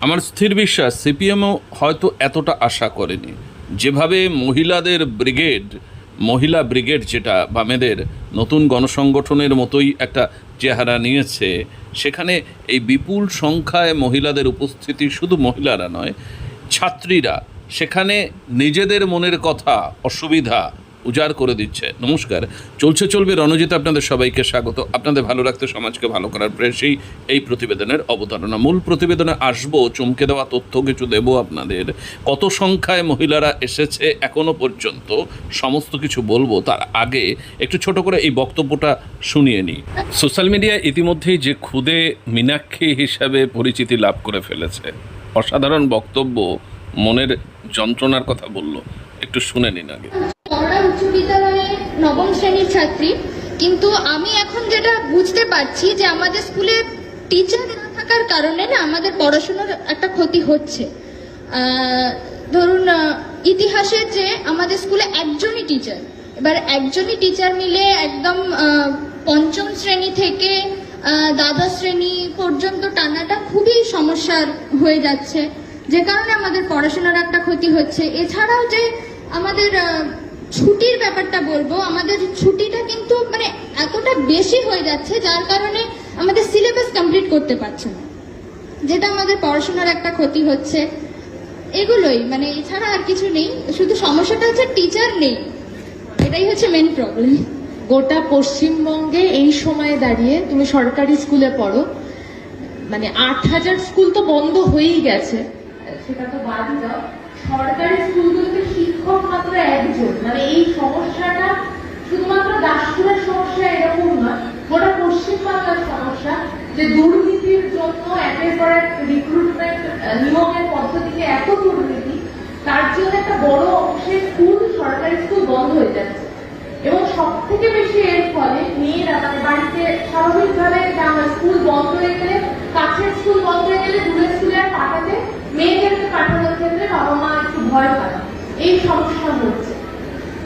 আমার স্থির বিশ্বাস, সিপিএমও হয়তো এতটা আশা করেনি। যেভাবে মহিলাদের ব্রিগেড, মহিলা ব্রিগেড যেটা বামেদের নতুন গণসংগঠনের মতোই একটা চেহারা নিয়েছে, সেখানে এই বিপুল সংখ্যায় মহিলাদের উপস্থিতি শুধু মহিলারা নয়, ছাত্রীরা, সেখানে নিজেদের মনের কথা, অসুবিধা উজাড় করে দিচ্ছে। নমস্কার। চলছে, চলবে রণজিৎ, আপনাদের সবাইকে স্বাগত। আপনাদের ভালো রাখতে সমাজকে ভালো করার প্রয়াসেই এই প্রতিবেদনের অবতারণা। মূল প্রতিবেদনে আসব, চমকে দেওয়া তথ্য কিছু দেবো আপনাদের। কত সংখ্যায় মহিলারা এসেছে এখনও পর্যন্ত? সমস্ত কিছু বলব তার আগে। একটু ছোট করে এই বক্তব্যটা শুনিয়ে নিই। সোশ্যাল মিডিয়া ইতিমধ্যেই যে খুদে মীনাক্ষী হিসাবে পরিচিতি লাভ করে ফেলেছে। অসাধারণ বক্তব্য, মনের যন্ত্রণার কথা বলল। একটু শুনে নিন আগে। বড়রা উচ্চ বিদ্যালয়ে নবম শ্রেণির ছাত্রী। কিন্তু আমি এখন যেটা বুঝতে পারছি যে আমাদের স্কুলে টিচার না থাকার কারণে না আমাদের পড়াশোনার একটা ক্ষতি হচ্ছে। ধরুন ইতিহাসে যে আমাদের স্কুলে একজনই টিচার এবার একজনই টিচার মিলে একদম পঞ্চম শ্রেণি থেকে দ্বাদশ শ্রেণি পর্যন্ত টানাটা খুবই সমস্যার হয়ে যাচ্ছে। যে কারণে আমাদের পড়াশোনার একটা ক্ষতি হচ্ছে। এছাড়াও যে আমাদের ছুটির ব্যাপারটা বলব আমাদের ছুটিটা কিন্তু মানে এতটা বেশি হয়ে যাচ্ছে যার কারণে আমাদের সিলেবাস কমপ্লিট করতে পারছে না। যেটা আমাদের পড়াশোনার একটা ক্ষতি হচ্ছে। এগুলোই মানে এছাড়া আর কিছু নেই। শুধু সমস্যাটা হচ্ছে টিচার নেই। এটাই হচ্ছে মেন প্রবলেম গোটা পশ্চিমবঙ্গে এই সময়ে দাঁড়িয়ে তুমি সরকারি স্কুলে পড়ো মানে আট হাজার স্কুল তো বন্ধ হয়েই গেছে। সেটা তো বাদই দাও। শিক্ষক মাত্র একজন। মানে এই সমস্যাটা শুধুমাত্র দাসপুরের সমস্যা এরকম নয়, গোটা পশ্চিমবাংলার সমস্যা যে দুর্নীতির জন্য একের পর এক রিক্রুটমেন্ট নিয়োগের পদ্ধতিতে এত দুর্নীতি, তার জন্য একটা বড় অংশের স্কুল সরকারি স্কুল বন্ধ হয়ে যাচ্ছে। এবং সব থেকে বেশি এর ফলে মেয়েরা মানে বাড়িতে স্বাভাবিকভাবে স্কুল বন্ধ হয়ে গেলে, কাছের স্কুল বন্ধ হয়ে গেলে দূরের স্কুলে আর পাঠাতে, মেয়েদেরকে পাঠানোর ক্ষেত্রে বাবা মা একটু ভয় পায়। এই সমস্যা হচ্ছে।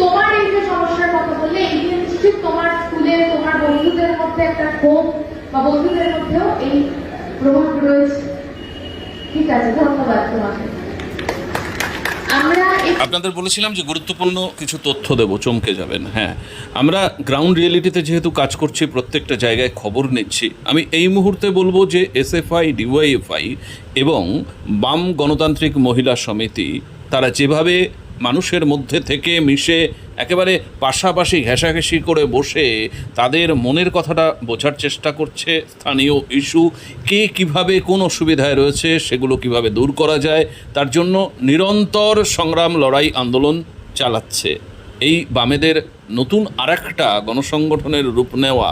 তোমার এই যে সমস্যার কথা বললে, এই যে নিশ্চিত তোমার স্কুলে, তোমার বন্ধুদের মধ্যে একটা ক্ষোভ বা বন্ধুদের মধ্যেও এই প্রভাব রয়েছে। ঠিক আছে, ধন্যবাদ তোমাকে। আপনাদের বলেছিলাম যে গুরুত্বপূর্ণ কিছু তথ্য দেবো, চমকে যাবেন হ্যাঁ। আমরা গ্রাউন্ড রিয়েলিটিতে যেহেতু কাজ করছি, প্রত্যেকটা জায়গায় খবর নিচ্ছি, আমি এই মুহূর্তে বলব যে এস এসএফআই ডিওয়াইএফআই এবং বাম গণতান্ত্রিক মহিলা সমিতি তারা যেভাবে মানুষের মধ্যে থেকে মিশে একেবারে পাশাপাশি ঘেঁষাঘেঁষি করে বসে তাদের মনের কথাটা বোঝার চেষ্টা করছে স্থানীয় ইস্যু, কে কীভাবে কোন অসুবিধায় রয়েছে সেগুলো কীভাবে দূর করা যায়, তার জন্য নিরন্তর সংগ্রাম লড়াই আন্দোলন চালাচ্ছে। এই বামেদের নতুন আরেকটা গণসংগঠনের রূপ নেওয়া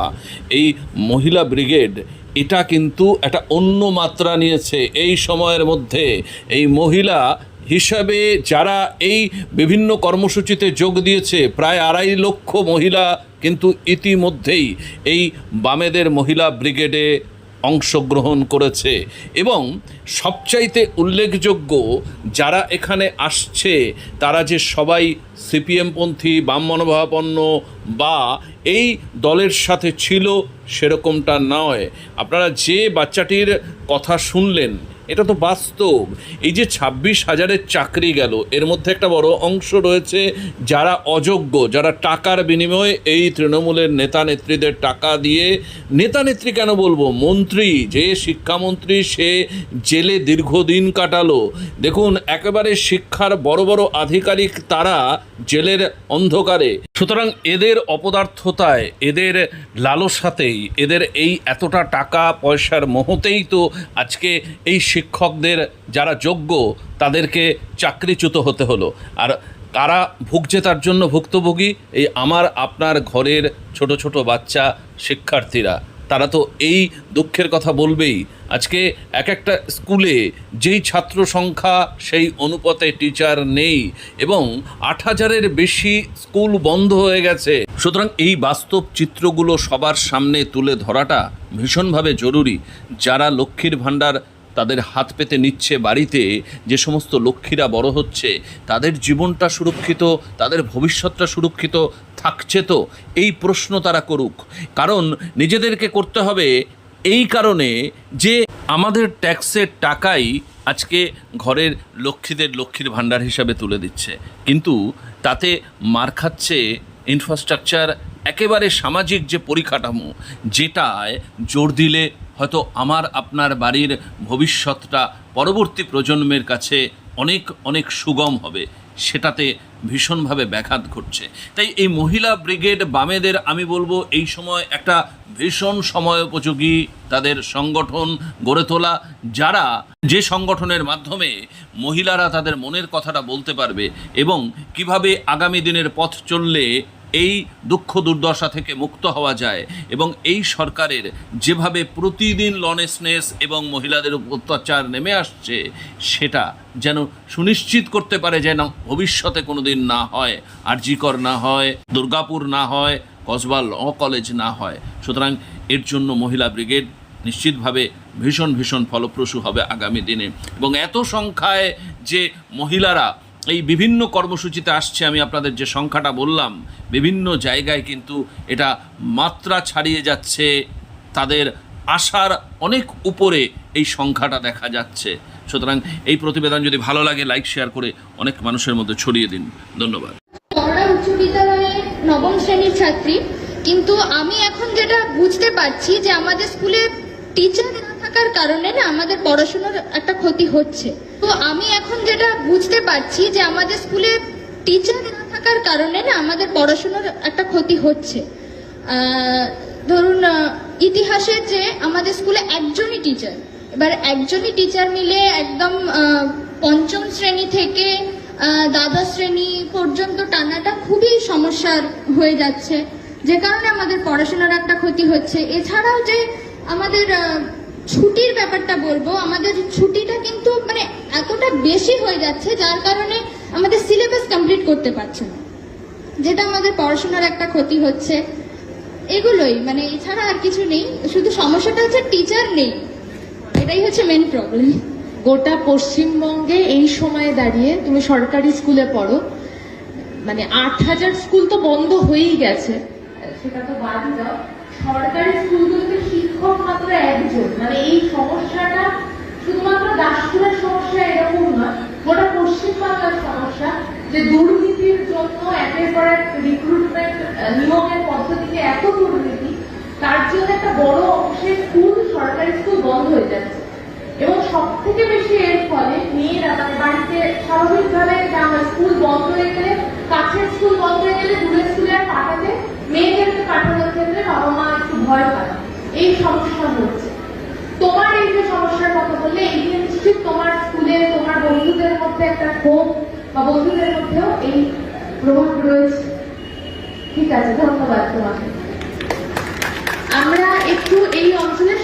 এই মহিলা ব্রিগেড, এটা কিন্তু একটা অন্য মাত্রা নিয়েছে। এই সময়ের মধ্যে এই মহিলা হিসাবে যারা এই বিভিন্ন কর্মসূচিতে যোগ দিয়েছে, প্রায় আড়াই লক্ষ মহিলা কিন্তু ইতিমধ্যেই এই বামেদের মহিলা ব্রিগেডে অংশগ্রহণ করেছে। এবং সবচাইতে উল্লেখযোগ্য, যারা এখানে আসছে, তারা যে সবাই সিপিএমপন্থী বাম মনোভাবাপন্ন বা এই দলের সাথে ছিল, সেরকমটা নয়। আপনারা যে বাচ্চাটির কথা শুনলেন এটা তো বাস্তব। এই যে ছাব্বিশ হাজারের চাকরি গেল, এর মধ্যে একটা বড় অংশ রয়েছে যারা অযোগ্য, যারা টাকার বিনিময়ে এই তৃণমূলের নেতা নেত্রীদের টাকা দিয়ে, নেতা নেত্রী কেন বলব? মন্ত্রী, যে শিক্ষামন্ত্রী সে জেলে দীর্ঘদিন কাটালো। দেখুন, একেবারে শিক্ষার বড় বড় আধিকারিক তারা জেলের অন্ধকারে। সুতরাং এদের অপদার্থতায়, এদের লালসাতেই, এদের এই এতটা টাকা পয়সার মোহতেই তো আজকে এই শিক্ষকদের যারা যোগ্য, তাদেরকে চাকরিচ্যুত হতে হলো। আর কারা ভুগছে তার জন্য ভুক্তভোগী? এই আমার, আপনার ঘরের ছোট ছোট বাচ্চা শিক্ষার্থীরা। তারা তো এই দুঃখের কথা বলবেই। আজকে এক একটা স্কুলে যেই ছাত্র সংখ্যা, সেই অনুপাতে টিচার নেই এবং আট হাজারের বেশি স্কুল বন্ধ হয়ে গেছে। সুতরাং এই বাস্তব চিত্রগুলো সবার সামনে তুলে ধরাটা ভীষণভাবে জরুরি। যারা লক্ষ্মীর ভাণ্ডার তাদের হাত পেতে নিচ্ছে বাড়িতে, যে সমস্ত লক্ষ্মীরা বড় হচ্ছে, তাদের জীবনটা সুরক্ষিত, তাদের ভবিষ্যৎটা সুরক্ষিত, থাকছে তো? এই প্রশ্ন তারা করুক। কারণ নিজেদেরকে করতে হবে এই কারণে যে আমাদের ট্যাক্সের টাকাই আজকে ঘরের লক্ষ্মীদের লক্ষ্মীর ভাণ্ডার হিসাবে তুলে দিচ্ছে। কিন্তু তাতে মার খাচ্ছে ইনফ্রাস্ট্রাকচার একেবারে সামাজিক যে পরিকাঠামো, যেটায় জোর দিলে হয়তো আমার, আপনার বাড়ির ভবিষ্যৎটা পরবর্তী প্রজন্মের কাছে অনেক অনেক সুগম হবে। সেটাতে ভীষণভাবে ব্যাঘাত ঘটছে। তাই এই মহিলা ব্রিগেড বামেদের আমি বলব, এই সময় একটা ভীষণ সময়োপযোগী তাদের সংগঠন গড়ে তোলা। যারা যে সংগঠনের মাধ্যমে মহিলারা তাদের মনের কথাটা বলতে পারবে এবং কীভাবে আগামী দিনের পথ চললে এই দুঃখ দুর্দশা থেকে মুক্ত হওয়া যায় এবং এই সরকারের যেভাবে প্রতিদিন লনেসনেস এবং মহিলাদের অত্যাচার নেমে আসছে, সেটা যেন সুনিশ্চিত করতে পারে যেন ভবিষ্যতে কোনো দিন না হয়, আরজিকর না হয়, দুর্গাপুর না হয়, কসবা ল কলেজ না হয়। সুতরাং এর জন্য মহিলা ব্রিগেড নিশ্চিতভাবে ভীষণ ভীষণ ফলপ্রসূ হবে আগামী দিনে। এবং এত সংখ্যায় যে মহিলারা এই বিভিন্ন কর্মসূচিতে আসছে, আমি আপনাদের যে সংখ্যাটা বললাম, বিভিন্ন জায়গায় কিন্তু এটা মাত্রা ছাড়িয়ে যাচ্ছে, তাদের আশার অনেক উপরে এই সংখ্যাটা দেখা যাচ্ছে। সুতরাং এই প্রতিবেদন যদি ভালো লাগে, লাইক, শেয়ার করে অনেক মানুষের মধ্যে ছড়িয়ে দিন। ধন্যবাদ। উচ্চ নবম শ্রেণির ছাত্রী, কিন্তু আমি এখন যেটা বুঝতে পারছি যে আমাদের স্কুলে টিচার না থাকার কারণে না আমাদের পড়াশোনার একটা ক্ষতি হচ্ছে। তো আমি এখন যেটা বুঝতে পারছি যে আমাদের স্কুলে টিচার না থাকার কারণে না আমাদের পড়াশোনার একটা ক্ষতি হচ্ছে। ধরুন ইতিহাসে যে আমাদের স্কুলে একজনই টিচার এবার একজনই টিচার মিলে একদম পঞ্চম শ্রেণি থেকে দ্বাদশ শ্রেণি পর্যন্ত টানাটা খুবই সমস্যার হয়ে যাচ্ছে। যে কারণে আমাদের পড়াশোনার একটা ক্ষতি হচ্ছে। এছাড়াও যে আমাদের ছুটির ব্যাপারটা বলব আমাদের ছুটিটা কিন্তু মানে এতটা বেশি হয়ে যাচ্ছে যার কারণে আমাদের সিলেবাস কমপ্লিট করতে পারছে না। যেটা আমাদের পড়াশোনার একটা ক্ষতি হচ্ছে। এগুলোই মানে এছাড়া আর কিছু নেই। শুধু সমস্যাটা হচ্ছে টিচার নেই। এটাই হচ্ছে মেন প্রবলেম গোটা পশ্চিমবঙ্গে এই সময়ে দাঁড়িয়ে তুমি সরকারি স্কুলে পড়ো মানে আট হাজার স্কুল তো বন্ধ হয়েই গেছে। সেটা তো বাদ দাও। সরকারি স্কুলগুলোতে শিক্ষক মাত্র মানে এই সমস্যাটা শুধুমাত্র দাসপুরের সমস্যা এরকম নয়, গোটা পশ্চিমবাংলার সমস্যা যে দুর্নীতির জন্য একের পর এক রিক্রুটমেন্ট নিয়োগের পদ্ধতিতে এত দুর্নীতি, তার জন্য একটা বড় অংশের স্কুল সরকারি স্কুল বন্ধ হয়ে যাচ্ছে। এবং সব থেকে বেশি এর ফলে মেয়েরা মানে বাড়িতে স্বাভাবিকভাবে স্কুল বন্ধ হয়ে গেলে, কাছের স্কুল বন্ধ হয়ে গেলে দূরের স্কুলে আর পাঠাতে মেয়েদেরকে পাঠানোর ক্ষেত্রে বাবা মা একটু ভয় পায়। এই সমস্যা হচ্ছে। কথা এই তোমার স্কুলে, তোমার বন্ধুদের মধ্যে একটা ক্ষোভ বা বন্ধুদের মধ্যেও এই প্রভাব রয়েছে। ঠিক আছে, ধন্যবাদ তোমাকে। আমরা একটু এই অঞ্চলের